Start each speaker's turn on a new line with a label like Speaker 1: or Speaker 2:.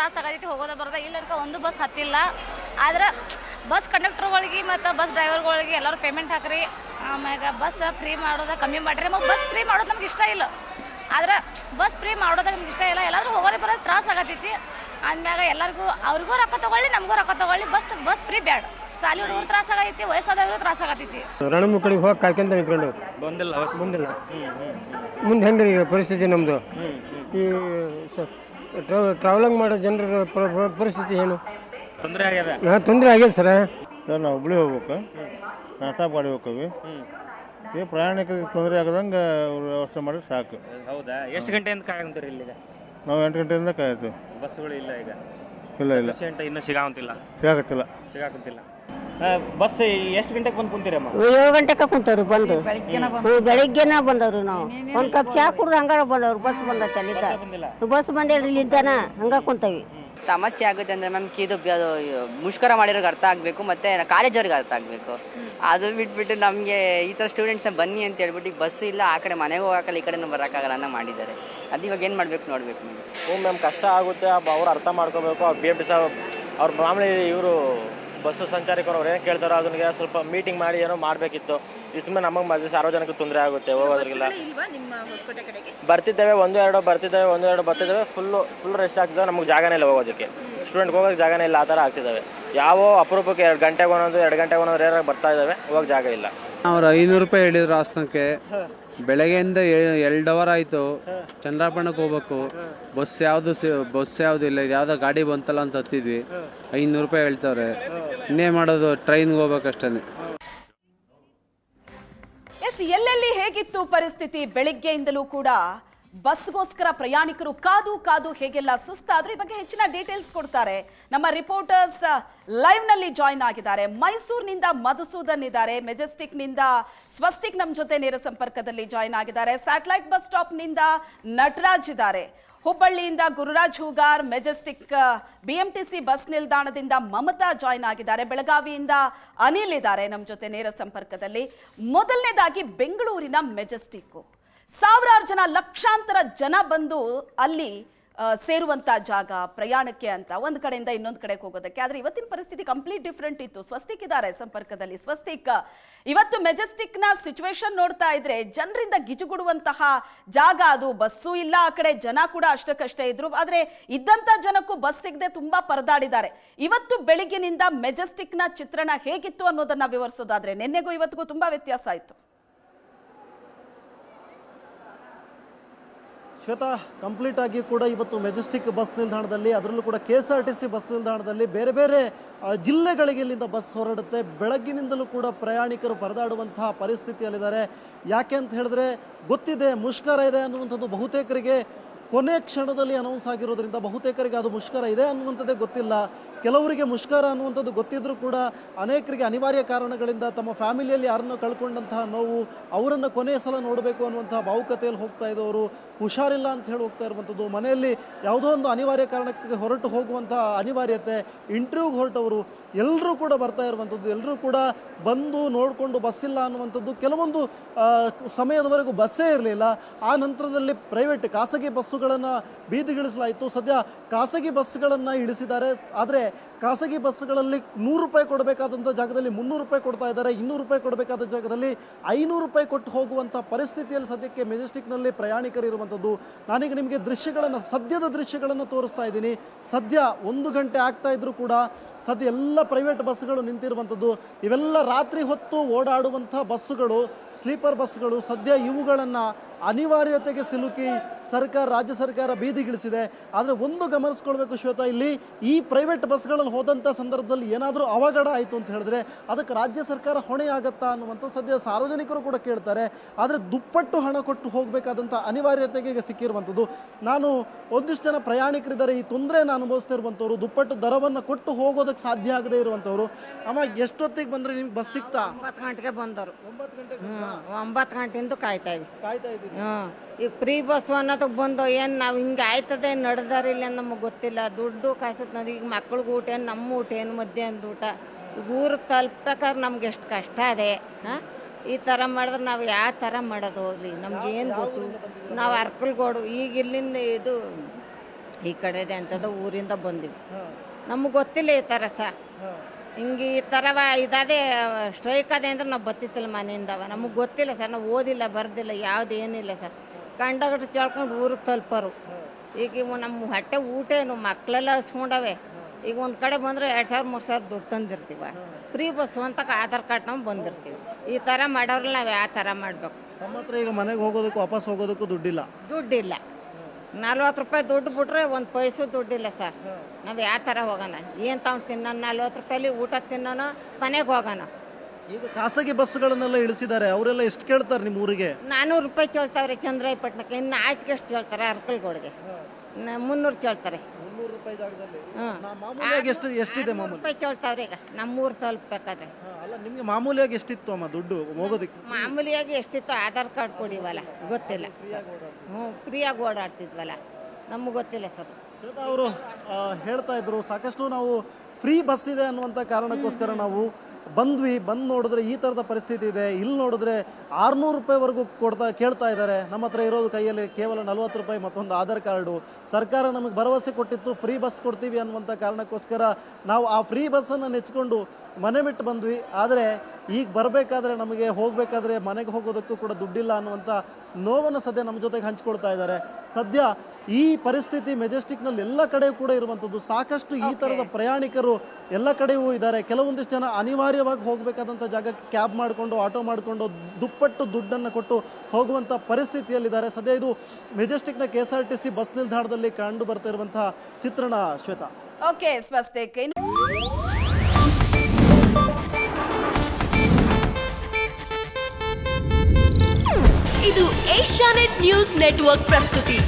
Speaker 1: ತ್ರಾಸ ಆಗತೈತಿ ಹೋಗೋದ ಬರೋದ ಇಲ್ಲ ಅಂತ ಒಂದು ಬಸ್ ಹತ್ತಿಲ್ಲ. ಆದ್ರೆ ಬಸ್ ಕಂಡಕ್ಟರ್ಗಳಿಗೆ ಮತ್ತು ಬಸ್ ಡ್ರೈವರ್ಗಳಿಗೆ ಎಲ್ಲರೂ ಪೇಮೆಂಟ್ ಹಾಕ್ರಿ. ಆಮ್ಯಾಗ ಬಸ್ ಫ್ರೀ ಮಾಡೋದ ಕಮ್ಮಿ ಮಾಡಿರಿ. ನಮಗೆ ಬಸ್ ಫ್ರೀ ಮಾಡೋದು ನಮ್ಗೆ ಇಷ್ಟ ಇಲ್ಲ. ಆದ್ರೆ ಬಸ್ ಫ್ರೀ ಮಾಡೋದ ನಮ್ಗೆ ಇಷ್ಟ ಇಲ್ಲ. ಎಲ್ಲಾದ್ರೂ ಹೋಗೋರಿ ಬರೋದು ತ್ರಾಸ ಆಗತೈತಿ. ಅಂದ್ಮ್ಯಾಗ ಎಲ್ಲರಿಗೂ ಅವ್ರಿಗೂ ರೊಕ್ಕ ತಗೊಳ್ಳಿ ನಮಗೂ ರೊಕ್ಕ ತಗೊಳ್ಳಿ. ಬಸ್ ಬಸ್ ಫ್ರೀ ಬ್ಯಾಡ. ಸಾಲಿ ಹುಡುಗರು ತ್ರಾಸ ಆಗೈತಿ ವಯಸ್ಸಾದವರು ತ್ರಾಸ ಆಗತೈತಿ.
Speaker 2: ರಣಮ ಕಡೆಗೆ ಹೋಗಿ ಕಾಯ್ಕೊಂತ ನಿಂತ್ಕೊಂಡು.
Speaker 3: ಬಂದಿಲ್ಲ.
Speaker 2: ಬಂದಿಲ್ಲ. ಮುಂದೆ ಹೆಂಗ್ರಿ ಪರಿಸ್ಥಿತಿ ನಮ್ಮದು ಈ ಟ್ರಾವೆಲಿಂಗ್ ಮಾಡೋ ಜನರ ಪರಿಸ್ಥಿತಿ ಏನು?
Speaker 3: ತೊಂದರೆ ಆಗ್ಯದ?
Speaker 2: ಹಾಂ ತೊಂದರೆ ಆಗ್ಯದ ಸರ್.
Speaker 4: ಸರ್ ನಾವು ಹುಬ್ಳಿ ಹೋಗ್ಬೇಕು. ಮಾಡಿ ಹೋಗ್ತೀವಿ. ಈ ಪ್ರಯಾಣಿಕರಿಗೆ ತೊಂದರೆ ಆಗದಂಗೆ ಅವ್ರು ವ್ಯವಸ್ಥೆ ಮಾಡಿದ್ರೆ ಸಾಕು.
Speaker 3: ಹೌದಾ? ಎಷ್ಟು ಗಂಟೆಯಿಂದ ಕಾಯಂತೀರಿ ಇಲ್ಲಿಗೆ
Speaker 4: ನಾವು ಎಂಟು ಗಂಟೆಯಿಂದ ಕಾಯ್ತೀವಿ
Speaker 3: ಬಸ್ಸುಗಳು ಇಲ್ಲ ಈಗ?
Speaker 4: ಇಲ್ಲ ಇಲ್ಲ.
Speaker 3: ಇನ್ನೂ ಸಿಗಾವಂತಿಲ್ಲ?
Speaker 4: ಸಿಗಾಕತ್ತಿಲ್ಲ.
Speaker 3: ಸಿಗಾಕಂತಿಲ್ಲ ಬಸ್ ಎಷ್ಟು ಗಂಟೆಗೆ ಬಂದು ಕುಂತೀರಮ್ಮ?
Speaker 5: ಏಳು ಗಂಟೆಗೆ ಕುಂತವ್ರಿ ಬಂದು. ಬೆಳಿಗ್ಗೆನ ಬಂದವ್ರಿ ನಾವು. ಒಂದು ಕಪ್ ಚಾ ಕುಡ್ದು ಹಂಗಾರ ಬಂದವ್ರು ಬಸ್ ಬಂದತ್ತೆ ಅಲ್ಲಿದ್ದ
Speaker 3: ಬಂದಿಲ್ಲ?
Speaker 5: ಬಸ್ ಬಂದೇಳಿ ಇಲ್ಲಿದ್ದಾನ ಹಂಗ ಕುಂತವಿ.
Speaker 6: ಸಮಸ್ಯೆ ಆಗುತ್ತೆ ಅಂದ್ರೆ ಮ್ಯಾಮ್ ಇದು ಅದು ಮುಷ್ಕರ ಮಾಡಿರೋರಿಗೆ ಅರ್ಥ ಆಗಬೇಕು ಮತ್ತೆ ಕಾಲೇಜವ್ರಿಗೆ ಅರ್ಥ ಆಗಬೇಕು. ಅದು ಬಿಟ್ಬಿಟ್ಟು ನಮಗೆ ಈ ತರ ಸ್ಟೂಡೆಂಟ್ಸ್ ಬನ್ನಿ ಅಂತ ಹೇಳ್ಬಿಟ್ಟು ಬಸ್ ಬಸ್ಸು ಇಲ್ಲ ಆ ಕಡೆ ಮನೆಗೆ ಹೋಗಕ್ಕಲ್ಲ ಈ ಕಡೆನೂ ಬರೋಕ್ಕಾಗಲ್ಲ ಅನ್ನೋ ಮಾಡಿದ್ದಾರೆ. ಅದು ಇವಾಗ ಏನು ಮಾಡಬೇಕು ನೋಡಬೇಕು ನೀವು?
Speaker 7: ಮ್ಯಾಮ್ ಕಷ್ಟ ಆಗುತ್ತೆ ಅವ್ರು ಅರ್ಥ ಮಾಡ್ಕೋಬೇಕು ಅವ್ರು ಬಿ ಎಂ ಪಿ ಸಾಹೇಬ್ ಅವ್ರ ಮಾಮೂಲಿ ಇವರು ಬಸ್ಸು ಸಂಚಾರಿಕರು ಅವ್ರು ಏನು ಕೇಳ್ತಾರೋ ಅದನ್ಗೆ ಸ್ವಲ್ಪ ಮೀಟಿಂಗ್ ಮಾಡಿ ಏನೋ ಮಾಡಬೇಕಿತ್ತು. ಈ ಸುಮ್ಮನೆ ನಮಗೆ ಮಧ್ಯೆ ಸಾರ್ವಜನಿಕ ತೊಂದರೆ ಆಗುತ್ತೆ ಹೋಗೋದ್ರಿಗೆಲ್ಲ. ಬರ್ತಿದ್ದೇವೆ ಒಂದು ಎರಡು ಬರ್ತಿದ್ದೇವೆ ಒಂದು ಎರಡು ಬರ್ತಿದ್ದೇವೆ ಫುಲ್ಲು ಫುಲ್ ರೆಸ್ಟ್ ಆಗ್ತಿದ್ದಾವೆ ನಮಗೆ ಜಾಗನೇ ಇಲ್ಲ ಹೋಗೋದಕ್ಕೆ. ಸ್ಟೂಡೆಂಟ್ಗೆ ಹೋಗೋಕೆ ಜಾಗನೇ ಇಲ್ಲ ಆ ಥರ ಆಗ್ತಿದ್ದಾವೆ. ಯಾವ ಅಪರೂಪಕ್ಕೆ ಎರಡು ಗಂಟೆಗೆ ಒಂದೊಂದು ಎರಡು ಗಂಟೆಗೆ ಒಂದೊಂದು ರೇರಾಗಿ ಬರ್ತಾ ಇದ್ದಾವೆ ಹೋಗೋಕೆ ಜಾಗ ಇಲ್ಲ.
Speaker 8: ಅವ್ರು ಐನೂರು ರೂಪಾಯಿ ಹೇಳಿದ್ರು ಆಸ್ತನಕ್ಕೆ ಬೆಳಗ್ಗೆಯಿಂದ ಎರಡು ಅವರ್ ಆಯಿತು ಚಂದ್ರಾಪಣಕ್ಕೆ ಹೋಗ್ಬೇಕು. ಬಸ್ ಯಾವುದು ಬಸ್ ಯಾವುದು ಇಲ್ಲ, ಇದು ಯಾವುದೋ ಗಾಡಿ ಬಂತಲ್ಲ ಅಂತ ಹತ್ತಿದ್ವಿ. ಐನೂರು ರೂಪಾಯಿ ಹೇಳ್ತವ್ರೆ. ಇನ್ನೇ ಮಾಡೋದು ಟ್ರೈನ್ಗೆ ಹೋಗ್ಬೇಕಷ್ಟೇ
Speaker 9: ಎಸ್ ಎಲ್ಲೆಲ್ಲಿ ಹೇಗಿತ್ತು ಪರಿಸ್ಥಿತಿ ಬೆಳಿಗ್ಗೆಯಿಂದಲೂ ಕೂಡ? ಬಸ್ಗೋಸ್ಕರ ಪ್ರಯಾಣಿಕರು ಕಾದು ಕಾದು ಹೇಗೆಲ್ಲ ಸುಸ್ತಾದ್ರು ಈ ಬಗ್ಗೆ ಹೆಚ್ಚಿನ ಡೀಟೇಲ್ಸ್ ಕೊಡ್ತಾರೆ. ನಮ್ಮ ರಿಪೋರ್ಟರ್ಸ್ ಲೈವ್ನಲ್ಲಿ ಜಾಯಿನ್ ಆಗಿದ್ದಾರೆ. ಮೈಸೂರಿನಿಂದ ಮಧುಸೂದನ್ ಇದ್ದಾರೆ. ಮೆಜೆಸ್ಟಿಕ್ನಿಂದ ಸ್ವಸ್ತಿಕ್ ನಮ್ಮ ಜೊತೆ ನೇರ ಸಂಪರ್ಕದಲ್ಲಿ ಜಾಯ್ನ್ ಆಗಿದ್ದಾರೆ. ಸ್ಯಾಟಲೈಟ್ ಬಸ್ ಸ್ಟಾಪ್ನಿಂದ ನಟರಾಜ್ ಇದ್ದಾರೆ. ಹುಬ್ಬಳ್ಳಿಯಿಂದ Gururaj Hoogar Majestic BMTC bus ನಿಲ್ದಾಣದಿಂದ ಮಮತಾ ಜಾಯ್ನ್ ಆಗಿದ್ದಾರೆ. ಬೆಳಗಾವಿಯಿಂದ ಅನಿಲ್ ಇದ್ದಾರೆ ನಮ್ಮ ಜೊತೆ ನೇರ ಸಂಪರ್ಕದಲ್ಲಿ. ಮೊದಲನೇದಾಗಿ ಬೆಂಗಳೂರಿನ ಮೆಜೆಸ್ಟಿಕ್ ಸಾವಿರಾರು ಜನ, ಲಕ್ಷಾಂತರ ಜನ ಬಂದು ಅಲ್ಲಿ ಸೇರುವಂಥ ಜಾಗ, ಪ್ರಯಾಣಕ್ಕೆ ಅಂತ. ಒಂದು ಕಡೆಯಿಂದ ಇನ್ನೊಂದು ಕಡೆಗೆ ಹೋಗೋದಕ್ಕೆ. ಆದ್ರೆ ಇವತ್ತಿನ ಪರಿಸ್ಥಿತಿ ಕಂಪ್ಲೀಟ್ ಡಿಫ್ರೆಂಟ್ ಇತ್ತು. ಸ್ವಸ್ತಿಕ್ ಇದ್ದಾರೆ ಸಂಪರ್ಕದಲ್ಲಿ. ಸ್ವಸ್ತಿಕ್. ಇವತ್ತು ಮೆಜೆಸ್ಟಿಕ್ನ ಸಿಚುವೇಶನ್ ನೋಡ್ತಾ ಇದ್ರೆ ಜನರಿಂದ ಗಿಜುಗುಡುವಂತಹ ಜಾಗ ಅದು. ಬಸ್ಸು ಇಲ್ಲ ಆ ಕಡೆ. ಜನ ಕೂಡ ಅಷ್ಟಕ್ಕಷ್ಟೇ ಇದ್ರು. ಆದ್ರೆ ಇದ್ದಂತ ಜನಕ್ಕೂ ಬಸ್ ಸಿಗದೆ ತುಂಬಾ ಪರದಾಡಿದ್ದಾರೆ. ಇವತ್ತು ಬೆಳಿಗ್ಗಿನಿಂದ ಮೆಜೆಸ್ಟಿಕ್ನ ಚಿತ್ರಣ ಹೇಗಿತ್ತು ಅನ್ನೋದನ್ನ ವಿವರಿಸೋದಾದ್ರೆ, ನಿನ್ನೆಗೂ ಇವತ್ತಿಗೂ ತುಂಬಾ ವ್ಯತ್ಯಾಸ ಆಯ್ತು
Speaker 10: ಶ್ವೇತಾ ಕಂಪ್ಲೀಟ್ ಆಗಿ ಕೂಡ ಇವತ್ತು ಮೆಜೆಸ್ಟಿಕ್ ಬಸ್ ನಿಲ್ದಾಣದಲ್ಲಿ, ಅದರಲ್ಲೂ ಕೂಡ K S R T C bus ನಿಲ್ದಾಣದಲ್ಲಿ ಬೇರೆ ಬೇರೆ ಜಿಲ್ಲೆಗಳಿಗೆ ಇಲ್ಲಿಂದ ಬಸ್ ಹೊರಡುತ್ತೆ. ಬೆಳಗ್ಗಿನಿಂದಲೂ ಕೂಡ ಪ್ರಯಾಣಿಕರು ಪರದಾಡುವಂತಹ ಪರಿಸ್ಥಿತಿಯಲ್ಲಿದ್ದಾರೆ. ಯಾಕೆ ಅಂತ ಹೇಳಿದ್ರೆ, ಗೊತ್ತಿದೆ, ಮುಷ್ಕರ ಇದೆ ಅನ್ನುವಂಥದ್ದು ಬಹುತೇಕರಿಗೆ ಕೊನೆ ಕ್ಷಣದಲ್ಲಿ ಅನೌನ್ಸ್ ಆಗಿರೋದ್ರಿಂದ ಬಹುತೇಕರಿಗೆ ಅದು ಮುಷ್ಕರ ಇದೆ ಅನ್ನುವಂಥದ್ದೇ ಗೊತ್ತಿಲ್ಲ. ಕೆಲವರಿಗೆ ಮುಷ್ಕರ ಅನ್ನುವಂಥದ್ದು ಗೊತ್ತಿದ್ರೂ ಕೂಡ ಅನೇಕರಿಗೆ ಅನಿವಾರ್ಯ ಕಾರಣಗಳಿಂದ ತಮ್ಮ ಫ್ಯಾಮಿಲಿಯಲ್ಲಿ ಯಾರನ್ನು ಕಳ್ಕೊಂಡಂತಹ ನೋವು ಅವರನ್ನು ಕೊನೆಯ ಸಲ ನೋಡಬೇಕು ಅನ್ನುವಂತಹ ಭಾವುಕತೆಯಲ್ಲಿ ಹೋಗ್ತಾ ಇದ್ದವರು ಹುಷಾರಿಲ್ಲ ಅಂತ ಹೇಳಿ ಹೋಗ್ತಾ ಇರುವಂಥದ್ದು. ಮನೆಯಲ್ಲಿ ಯಾವುದೋ ಒಂದು ಅನಿವಾರ್ಯ ಕಾರಣಕ್ಕೆ ಹೊರಟು ಹೋಗುವಂತಹ ಅನಿವಾರ್ಯತೆ ಇಂಟರ್ವ್ಯೂಗೆ ಹೊರಟವರು ಎಲ್ಲರೂ ಕೂಡ ಬರ್ತಾ ಇರುವಂಥದ್ದು. ಎಲ್ಲರೂ ಕೂಡ ಬಂದು ನೋಡಿಕೊಂಡು ಬಸ್ ಇಲ್ಲ ಅನ್ನುವಂಥದ್ದು ಕೆಲವೊಂದು ಸಮಯದವರೆಗೂ ಬಸ್ಸೇ ಇರಲಿಲ್ಲ. ಆ ನಂತರದಲ್ಲಿ ಪ್ರೈವೇಟ್ ಖಾಸಗಿ ಬಸ್ಸುಗಳನ್ನು ಬೀದಿಗಿಳಿಸಲಾಯಿತು. ಸದ್ಯ ಖಾಸಗಿ ಬಸ್ಗಳನ್ನು ಇಳಿಸಿದ್ದಾರೆ. ಆದರೆ ಖಾಸಗಿ ಬಸ್ಗಳಲ್ಲಿ ನೂರು ರೂಪಾಯಿ ಕೊಡಬೇಕಾದಂಥ ಜಾಗದಲ್ಲಿ ಮುನ್ನೂರು ರೂಪಾಯಿ ಕೊಡ್ತಾ ಇದ್ದಾರೆ. ಇನ್ನೂರು ರೂಪಾಯಿ ಕೊಡಬೇಕಾದ ಜಾಗದಲ್ಲಿ ಐನೂರು ರೂಪಾಯಿ ಕೊಟ್ಟು ಹೋಗುವಂಥ ಪರಿಸ್ಥಿತಿಯಲ್ಲಿ ಸದ್ಯಕ್ಕೆ ಮೆಜೆಸ್ಟಿಕ್ನಲ್ಲಿ ಪ್ರಯಾಣಿಕರು ಇರುವಂಥದ್ದು ನಾನೀಗ ನಿಮಗೆ ದೃಶ್ಯಗಳನ್ನು, ಸದ್ಯದ ದೃಶ್ಯಗಳನ್ನು ತೋರಿಸ್ತಾ ಇದ್ದೀನಿ. ಸದ್ಯ ಒಂದು ಗಂಟೆ ಆಗ್ತಾ ಇದ್ರೂ ಕೂಡ ಸದ್ಯ ಎಲ್ಲ ಪ್ರೈವೇಟ್ ಬಸ್ಗಳು ನಿಂತಿರುವಂಥದ್ದು ಇವೆಲ್ಲ ರಾತ್ರಿ ಹೊತ್ತು ಓಡಾಡುವಂಥ ಬಸ್ಸುಗಳು, ಸ್ಲೀಪರ್ ಬಸ್ಗಳು ಸದ್ಯ ಇವುಗಳನ್ನು ಅನಿವಾರ್ಯತೆಗೆ ಸಿಲುಕಿ ಸರ್ಕಾರ ರಾಜ್ಯ ಸರ್ಕಾರ ಬೀದಿಗಿಳಿಸಿದೆ ಆದರೆ ಒಂದು ಗಮನಿಸ್ಕೊಳ್ಬೇಕು ಶ್ವೇತಾ ಇಲ್ಲಿ ಈ ಪ್ರೈವೇಟ್ ಬಸ್ಗಳಲ್ಲಿ ಹೋದಂಥ ಸಂದರ್ಭದಲ್ಲಿ ಏನಾದರೂ ಅವಘಡ ಆಯಿತು ಅಂತ ಹೇಳಿದ್ರೆ ಅದಕ್ಕೆ ರಾಜ್ಯ ಸರ್ಕಾರ ಹೊಣೆ ಆಗತ್ತಾ ಅನ್ನುವಂಥ ಸದ್ಯ ಸಾರ್ವಜನಿಕರು ಕೂಡ ಕೇಳ್ತಾರೆ. ಆದರೆ ದುಪ್ಪಟ್ಟು ಹಣ ಕೊಟ್ಟು ಹೋಗಬೇಕಾದಂಥ ಅನಿವಾರ್ಯತೆಗೆ ಈಗ ಸಿಕ್ಕಿರುವಂಥದ್ದು. ನಾನು ಒಂದಿಷ್ಟು ಜನ ಪ್ರಯಾಣಿಕರಿದ್ದಾರೆ ಈ ತೊಂದರೆಯನ್ನು ಅನುಭವಿಸ್ತಿರುವಂಥವ್ರು ದುಪ್ಪಟ್ಟು ದರವನ್ನು ಕೊಟ್ಟು ಹೋಗೋದಕ್ಕೆ ಸಾಧ್ಯ ಆಗದೇ ಇರುವಂಥವ್ರು. ಅಮ್ಮ ಎಷ್ಟೊತ್ತಿಗೆ ಬಂದರೆ ನಿಮ್ಗೆ ಬಸ್ ಸಿಗ್ತಾ?
Speaker 11: ಒಂಬತ್ತು ಗಂಟೆಗೆ ಬಂದರು?
Speaker 10: ಒಂಬತ್ತು
Speaker 11: ಗಂಟೆಯಿಂದ ಕಾಯ್ತಾ ಇದ್ದೀವಿ
Speaker 10: ಕಾಯ್ತಾ
Speaker 11: ಇದ್ದೀವಿ ಈಗ ಫ್ರೀ ಬಸ್ ಅನ್ನೋದು ಬಂದು ಏನು ನಾವು ಹಿಂಗೆ ಆಯ್ತದೆ ನಡೆದಾರಿಲ್ಲ ನಮಗೆ ಗೊತ್ತಿಲ್ಲ. ದುಡ್ಡು ಕಾಸತ್ ನಾವು ಈಗ ಮಕ್ಳಿಗೆ ಊಟ ಏನು, ನಮ್ಮ ಊಟ ಏನು, ಮಧ್ಯಾಹ್ನದ ಊಟ. ಈಗ ಊರು ತಲುಪ್ಬೇಕಾದ್ರೆ ನಮ್ಗೆ ಎಷ್ಟು ಕಷ್ಟ ಅದೇ, ಹಾಂ? ಈ ಥರ ಮಾಡಿದ್ರೆ ನಾವು ಯಾವ ಥರ ಮಾಡೋದು ಹೋಗ್ಲಿ? ನಮ್ಗೇನು ಗೊತ್ತು? ನಾವು ಅರ್ಕಲ್ಗೋಡು, ಈಗ ಇಲ್ಲಿಂದ ಇದು ಈ ಕಡೆ ಅಂತದ ಊರಿಂದ ಬಂದಿವಿ. ನಮಗೆ ಗೊತ್ತಿಲ್ಲ ಈ ಥರ ಸಹ ಹಿಂಗೆ ಈ ಥರ ಇದಾದೆ, ಸ್ಟ್ರೈಕ್ ಅದೇ ಅಂದ್ರೆ ನಾವು ಬತ್ತಿತ್ತಿಲ್ಲ ಮನೆಯಿಂದವ ನಮಗೆ ಗೊತ್ತಿಲ್ಲ ಸರ್, ನಾವು ಓದಿಲ್ಲ, ಬರ್ದಿಲ್ಲ ಯಾವುದೇನಿಲ್ಲ ಸರ್. ಕಂಡಗಟ್ಟು ಚಳ್ಕೊಂಡು ಊರು ತಲುಪರು. ಈಗ ಇವು ನಮ್ಮ ಹೊಟ್ಟೆ ಊಟ ಏನು ಮಕ್ಕಳೆಲ್ಲ ಹಸ್ಕೊಂಡವೆ. ಈಗ ಒಂದು ಕಡೆ ಬಂದ್ರೆ ಎರಡು ಸಾವಿರ ಮೂರು ಸಾವಿರ ದುಡ್ಡು ತಂದಿರ್ತೀವ. ಫ್ರೀ ಬಸ್ ಅಂತ ಆಧಾರ್ ಕಾರ್ಡ್ ನಾವು ಬಂದಿರ್ತೀವಿ. ಈ ಥರ ಮಾಡೋರಲ್ಲಿ ನಾವು ಯಾವ ಥರ ಮಾಡಬೇಕು?
Speaker 10: ನಮ್ಮ ಹತ್ರ ಈಗ ಮನೆಗೆ ಹೋಗೋದಕ್ಕೆ ವಾಪಸ್ ಹೋಗೋದಕ್ಕೂ ದುಡ್ಡಿಲ್ಲ.
Speaker 11: ದುಡ್ಡಿಲ್ಲ. ನಲ್ವತ್ತು ರೂಪಾಯಿ ದುಡ್ಡು ಬಿಟ್ರೆ ಒಂದು ಪೈಸು ದುಡ್ಡಿಲ್ಲ ಸರ್. ನಾವು ಯಾವ ಥರ ಹೋಗೋಣ? ಏನು ತಗೊಂಡು ತಿನ್ನೋಣ? ನಲ್ವತ್ತು ರೂಪಾಯಲ್ಲಿ ಊಟ ತಿನ್ನೋಣ? ಮನೆಗೆ ಹೋಗೋಣ?
Speaker 10: ಈಗ ಖಾಸಗಿ ಬಸ್ಗಳನ್ನೆಲ್ಲ ಇಳಿಸಿದ್ದಾರೆ ಅವರೆಲ್ಲ ಎಷ್ಟು ಕೇಳ್ತಾರೆ ನಿಮ್ಮ ಊರಿಗೆ?
Speaker 11: ನಾನ್ನೂರು ರೂಪಾಯಿ ಕೇಳ್ತಾವ್ರೆ ಚಂದ್ರಾಯಪಟ್ಟಣಕ್ಕೆ ಇನ್ನು ಆಚೆಗೆ ಎಷ್ಟು ಕೇಳ್ತಾರೆ ಅರ್ಕಲ್ಗೋಡಿಗೆ. ಮುನ್ನೂರು ಕೇಳ್ತಾರೆ.
Speaker 10: ಮುನ್ನೂರು ರೂಪಾಯಿ ಜಾಗದಲ್ಲಿ?
Speaker 11: ಹ್ಮ್.
Speaker 10: ಮಾಮೂಲಿಯಾಗಿ ಎಷ್ಟು ಎಷ್ಟಿದೆ
Speaker 11: ಆರ್ನೂರು
Speaker 10: ಮಾಮೂಲಿ?
Speaker 11: ರೂಪಾಯಿ ಕೇಳ್ತಾವ್ರೆ ಈಗ ನಮ್ಮೂರು ತಲುಪಬೇಕಾದ್ರೆ
Speaker 10: ಅಲ್ಲ ನಿಮ್ಗೆ ಮಾಮೂಲಿಯಾಗಿ ಎಷ್ಟಿತ್ತು ಅಮ್ಮ ದುಡ್ಡು ಹೋಗೋದಕ್ಕೆ
Speaker 11: ಮಾಮೂಲಿಯಾಗಿ ಎಷ್ಟಿತ್ತು? ಆಧಾರ್ ಕಾರ್ಡ್ ಕೊಡಿವಲ್ಲ ಗೊತ್ತಿಲ್ಲ. ಹ್ಞೂ ಫ್ರೀಯಾಗಿ ಓಡಾಡ್ತಿದ್ವಲ್ಲ ನಮಗೆ ಗೊತ್ತಿಲ್ಲ ಸರ್.
Speaker 10: ಅವರು ಹೇಳ್ತಾ ಇದ್ರು ಸಾಕಷ್ಟು ನಾವು ಫ್ರೀ ಬಸ್ ಇದೆ ಅನ್ನುವಂಥ ಕಾರಣಕ್ಕೋಸ್ಕರ ನಾವು ಬಂದ್ವಿ ಬಂದು ನೋಡಿದ್ರೆ ಈ ಥರದ ಪರಿಸ್ಥಿತಿ ಇದೆ. ಇಲ್ಲಿ ನೋಡಿದ್ರೆ ಆರುನೂರು ರೂಪಾಯಿವರೆಗೂ ಕೊಡ್ತಾ ಕೇಳ್ತಾ ಇದ್ದಾರೆ. ನಮ್ಮ ಹತ್ರ ಇರೋದು ಕೈಯಲ್ಲಿ ಕೇವಲ ನಲವತ್ತು ರೂಪಾಯಿ ಮತ್ತೊಂದು ಆಧಾರ್ ಕಾರ್ಡು. ಸರ್ಕಾರ ನಮಗೆ ಭರವಸೆ ಕೊಟ್ಟಿತ್ತು ಫ್ರೀ ಬಸ್ ಕೊಡ್ತೀವಿ ಅನ್ನುವಂಥ ಕಾರಣಕ್ಕೋಸ್ಕರ ನಾವು ಆ ಫ್ರೀ ಬಸ್ಸನ್ನು ನೆಚ್ಕೊಂಡು ಮನೆ ಬಿಟ್ಟು ಬಂದ್ವಿ. ಆದರೆ ಈಗ ಬರಬೇಕಾದ್ರೆ ನಮಗೆ ಹೋಗಬೇಕಾದ್ರೆ ಮನೆಗೆ ಹೋಗೋದಕ್ಕೂ ಕೂಡ ದುಡ್ಡಿಲ್ಲ ಅನ್ನುವಂಥ ನೋವನ್ನು ಸದ್ಯ ನಮ್ಮ ಜೊತೆಗೆ ಹಂಚ್ಕೊಳ್ತಾ ಇದ್ದಾರೆ. ಸದ್ಯ ಈ ಪರಿಸ್ಥಿತಿ ಮೆಜೆಸ್ಟಿಕ್ನಲ್ಲಿ ಎಲ್ಲ ಕಡೆ ಕೂಡ ಇರುವಂಥದ್ದು. ಸಾಕಷ್ಟು ಈ ಥರದ ಪ್ರಯಾಣಿಕರು ಎಲ್ಲ ಕಡೆಯೂ ಇದ್ದಾರೆ. ಕೆಲವೊಂದಿಷ್ಟು ಜನ ಅನಿವಾರ್ಯವಾಗಿ ಹೋಗಬೇಕಾದಂಥ ಜಾಗಕ್ಕೆ ಕ್ಯಾಬ್ ಮಾಡಿಕೊಂಡು ಆಟೋ ಮಾಡಿಕೊಂಡು ದುಪ್ಪಟ್ಟು ದುಡ್ಡನ್ನು ಕೊಟ್ಟು ಹೋಗುವಂಥ ಪರಿಸ್ಥಿತಿಯಲ್ಲಿದ್ದಾರೆ. ಸದ್ಯ ಇದು ಮೆಜೆಸ್ಟಿಕ್ನ K S R T C bus ನಿಲ್ದಾಣದಲ್ಲಿ ಕಂಡು ಬರ್ತಾ ಇರುವಂತಹ ಚಿತ್ರಣ ಶ್ವೇತಾ.
Speaker 9: ಓಕೆ ಸ್ವಸ್ತಿಕ್. ಇನ್ನು
Speaker 12: ಇದು ಏಷ್ಯಾನೆಟ್ ನ್ಯೂಸ್ ನೆಟ್ವರ್ಕ್ ಪ್ರಸ್ತುತಿ.